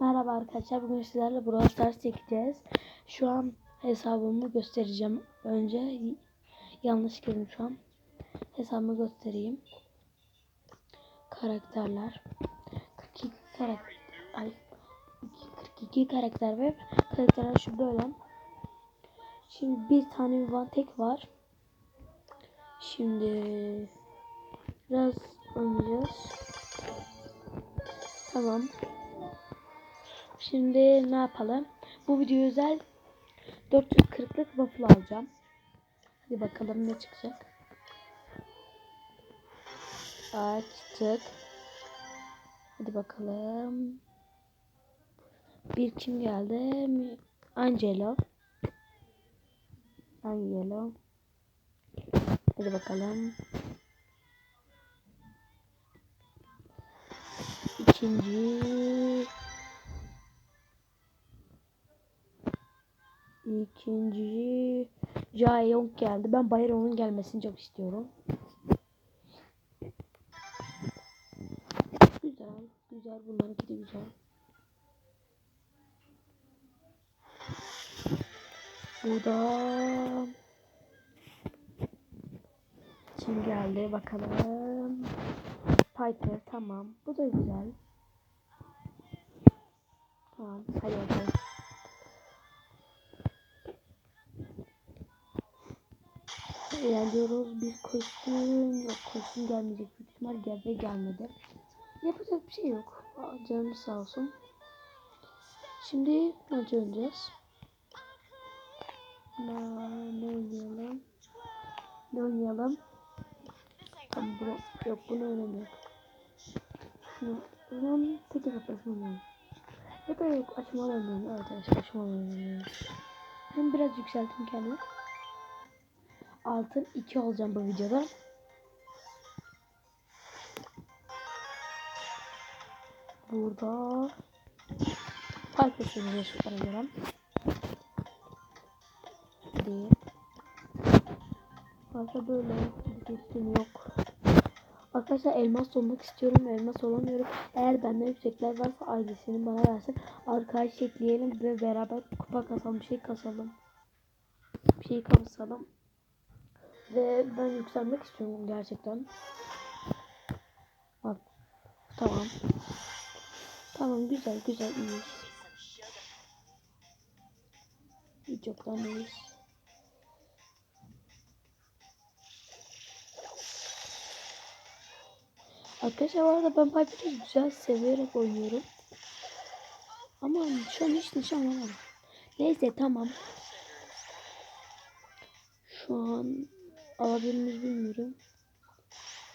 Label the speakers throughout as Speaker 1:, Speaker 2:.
Speaker 1: Merhaba arkadaşlar. Bugün sizlerle Brawl Stars çekeceğiz. Şu an hesabımı göstereceğim. Önce yanlış girdim şu an. Hesabımı göstereyim. Karakterler. 42 karakter. Ay. 42 karakter ve karakterler şu böyle. Şimdi bir tane bir tek var. Şimdi biraz oynayacağız. Tamam. Şimdi ne yapalım? Bu video özel 440'lık waffle alacağım. Hadi bakalım ne çıkacak. Açtık. Hadi bakalım. Bir kim geldi? Angelo. Angelo. Hadi bakalım. İkinci İkinci Jaeyoung geldi. Ben Bayron'un gelmesini çok istiyorum. Güzel, güzel. Bunlarınki de güzel. Burada kim geldi bakalım. Piper tamam. Bu da güzel. Tamam. Hadi bakalım. İlerliyoruz. Bir kostüm yok. Kostüm gelmeyecek. Büyük ihtimal gel ve gelmedi. Yapacak bir şey yok. Canımız sağ olsun. Şimdi maçı oynayacağız. Ne, ne oynayalım? Ne oynayalım? Tamam bunu, yok bunu oynamıyor. Şunu, ben kapatmasını oynayalım. Ya da yok açmalı oynayalım. Evet açmalı oynayalım. Hem biraz yükselttim kendimi. Altın 2 olacağım bu videoda. Burada fark ettiğimiz şutlara göre. Hadi. Fazla böyle bir yok. Arkadaşlar elmas olmak istiyorum. Elmas olamıyorum. Eğer benden yüksekler varsa ailesini bana versin. Arkadaş ekleyelim ve beraber kupa kasalım. Bir şey kasalım. Bir şey kasalım. Ve ben yükselmek istiyorum gerçekten. Bak. Tamam. Tamam güzel güzel iyiyiz. Hiç yoktan iyiyiz. Arkadaşlar arada ben Piper'ı güzel severek oynuyorum. Ama şu an hiç nişan alamadım. Neyse tamam. Şu an alabilir bilmiyorum.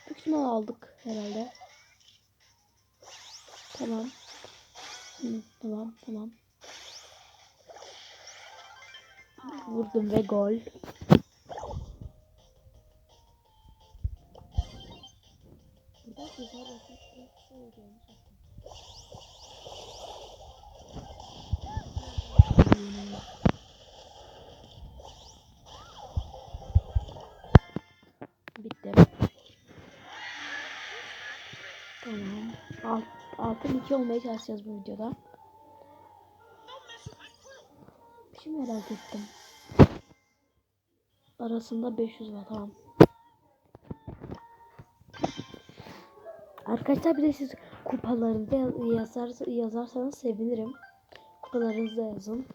Speaker 1: Büyük ihtimal aldık herhalde. Tamam. Hı, tamam tamam. Vurdum ve gol. Burada güzel bir şey 2 olmaya çalışacağız bu videoda. Bir şey merak ettim. Arasında 500 var tamam. Arkadaşlar bir de siz kupalarınızda yazar, yazarsanız sevinirim. Kupalarınızda yazın.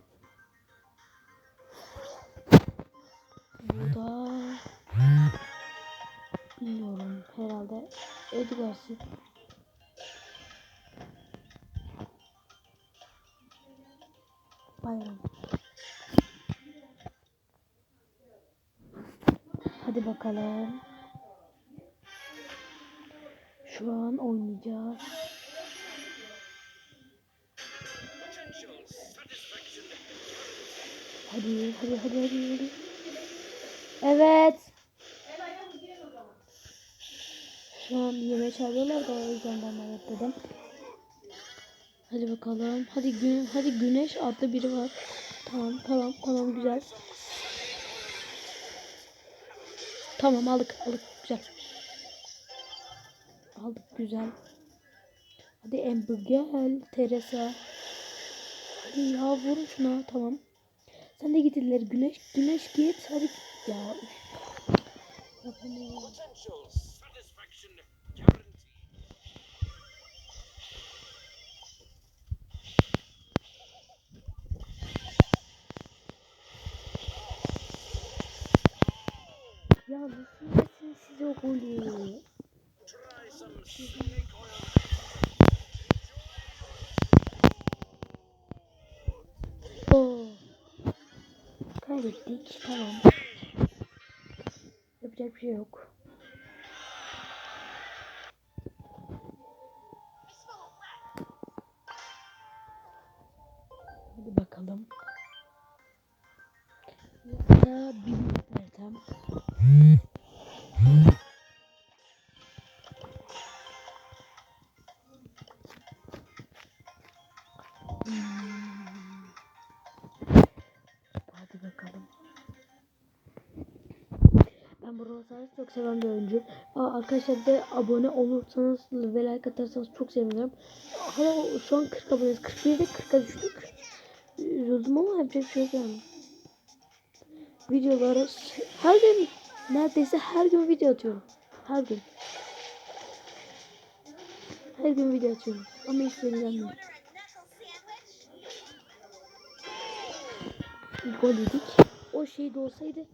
Speaker 1: Burada bilmiyorum herhalde Edgar'sı. Bakalım. Şu an oynayacağız. Hadi hadi hadi hadi hadi. Evet. Şu an yemeğe çağırıyorlar da o yüzden ben evet dedim. Hadi bakalım. Hadi gün hadi güneş adlı biri var. Tamam tamam tamam güzel. Tamam aldık aldık güzel. Aldık güzel. Hadi Amber gel. Teresa. Hadi ya vurun şuna. Tamam. Sen de git. Güneş, güneş git. Hadi. Ya. Yapamıyorum. Ya nasıl yesin siz o golü? Kaybettik. Tamam. Yapacak bir şey yok. Hadi bakalım. Ya bir çok seven bir oyuncu. Aa, arkadaşlar da abone olursanız ve like atarsanız çok sevinirim. Hala şu an 40 aboneyiz. 41'de 40'a düştük. Üzüldüm ama yapacak bir şey yok yani. Videoları her gün neredeyse her gün video atıyorum. Her gün. Her gün video atıyorum. Ama hiç beğenmiyor. Gol yedik. O şey de olsaydı.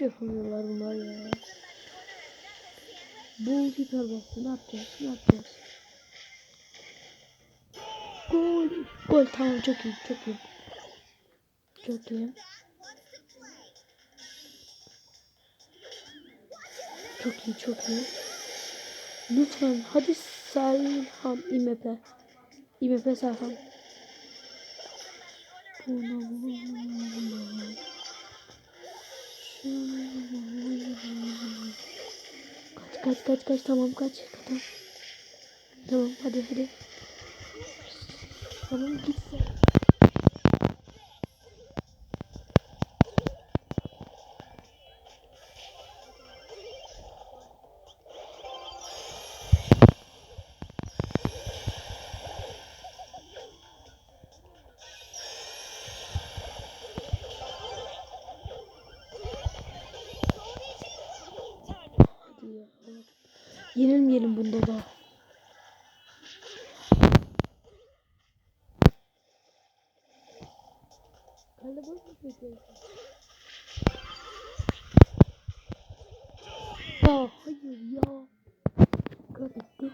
Speaker 1: Şey yapamıyorlar bunlar ya. Bu hiper bastı. Ne yapacağız? Ne yapacağız? Gol. Gol tamam çok iyi. Çok iyi. Çok iyi. Çok iyi çok iyi. Lütfen hadi Serhan İMP. İMP Serhan. Kaç kaç kaç kaç tamam kaç tamam. Tamam hadi hadi. Tamam git sen. Kale boş mu bekliyorsun? Ya hayır ya. Kaybettik.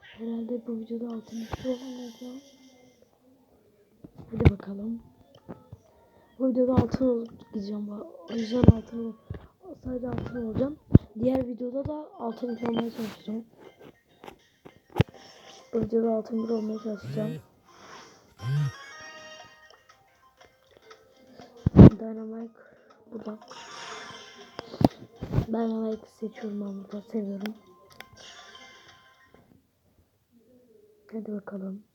Speaker 1: Herhalde bu videoda altın üstü olamayacağım. Hadi bakalım. Bu videoda altın olup gideceğim. O yüzden altın sadece altın olacağım. Diğer videoda da altın olmaya çalışacağım. Bu videoda altın bir olmaya çalışacağım. Dynamite burada. Dynamite seçiyorum ben burada seviyorum. Hadi bakalım.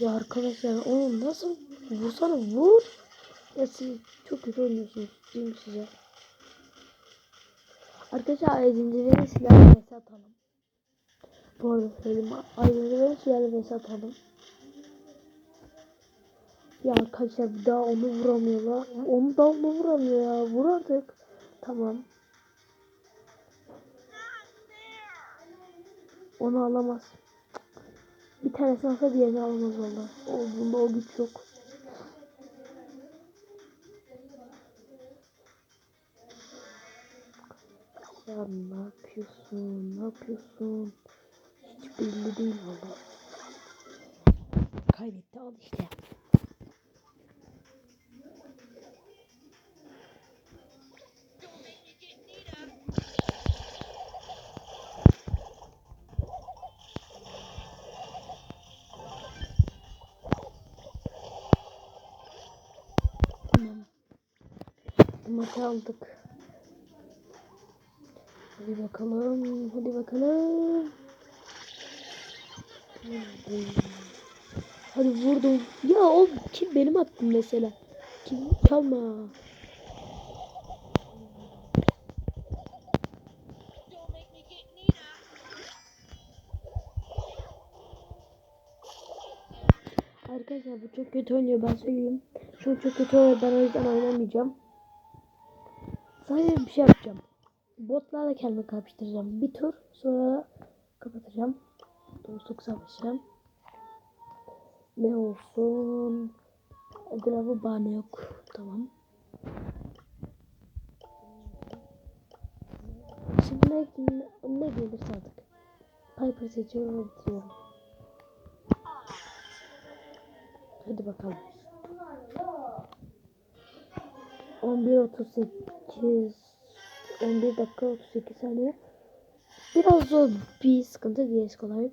Speaker 1: Ya arkadaşlar onu nasıl vursana vur. Ya siz çok kötü oynuyorsunuz değil mi size? Arkadaşlar edindileri silahla vs atalım. Bu arada söyleyeyim. Ayrıntıları silahla vs atalım. Ya arkadaşlar bir daha onu vuramıyorlar. Onu da onu vuramıyor ya. Vur artık. Tamam. Onu alamaz. Bir tanesini alsa diğerini alamaz valla. O, bunda o güç yok. Ya ne yapıyorsun? Ne yapıyorsun? Hiç belli değil valla. Kaybetti al işte. Tamam. Maçı aldık. Hadi bakalım. Hadi bakalım. Hadi. Hadi vurdum. Ya o kim benim attım mesela. Kim çalma. Arkadaşlar bu çok kötü oynuyor ben söyleyeyim. An çok kötü oynuyor ben o yüzden oynamayacağım. Sadece bir şey yapacağım. Botlarla kendimi kapıştıracağım. Bir tur sonra kapatacağım. Dostluk savaşı. Ne olsun? Grabı bahane yok. Tamam. Şimdi ne, ne gelirse artık. Piper seçiyorum ve bitiriyorum. Hadi bakalım. 11.38 11 dakika 38 saniye. Biraz zor bir sıkıntı diğer kolay.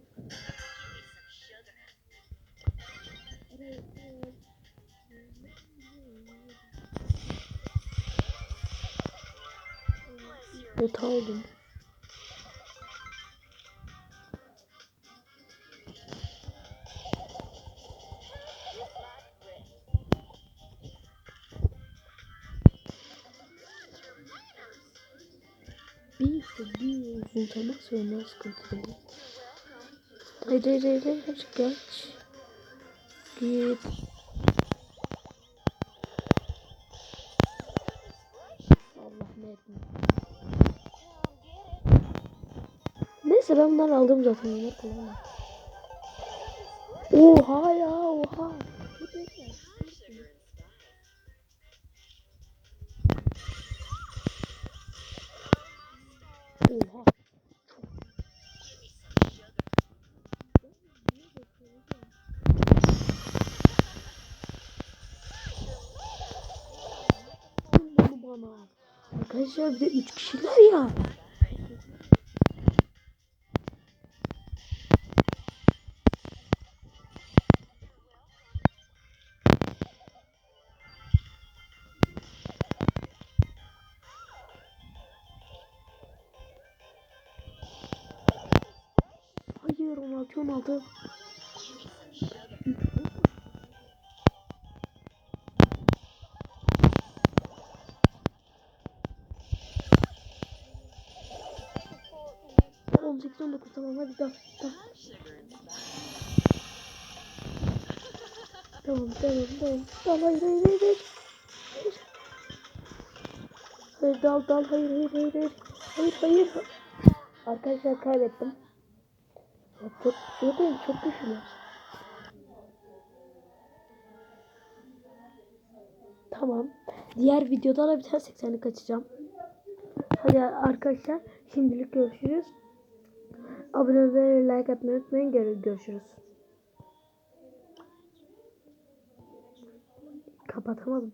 Speaker 1: Not aldım. Temas sonra sıkıntı değil. Hayır hayır hayır hayır geç. Git. Allah ne etmiyor. Neyse ben bunları aldım zaten. Bunları kullanmam. Oha ya oha. Oha. Arkadaşlar bir de 3 kişiler ya. Hayır 16 16. tamam hadi dal dal. Tamam tamam tamam. Dal hayır hayır hayır hayır. Hayır. Dal dal hayır hayır hayır hayır. Hayır hayır. Arkadaşlar kaybettim. Ya çok şuradayım çok güçlüler. Tamam. Diğer videoda da bir tane 80'lik açacağım. Hadi arkadaşlar şimdilik görüşürüz. Abone ve like atmayı unutmayın. Gör- Görüşürüz. Kapatamadım.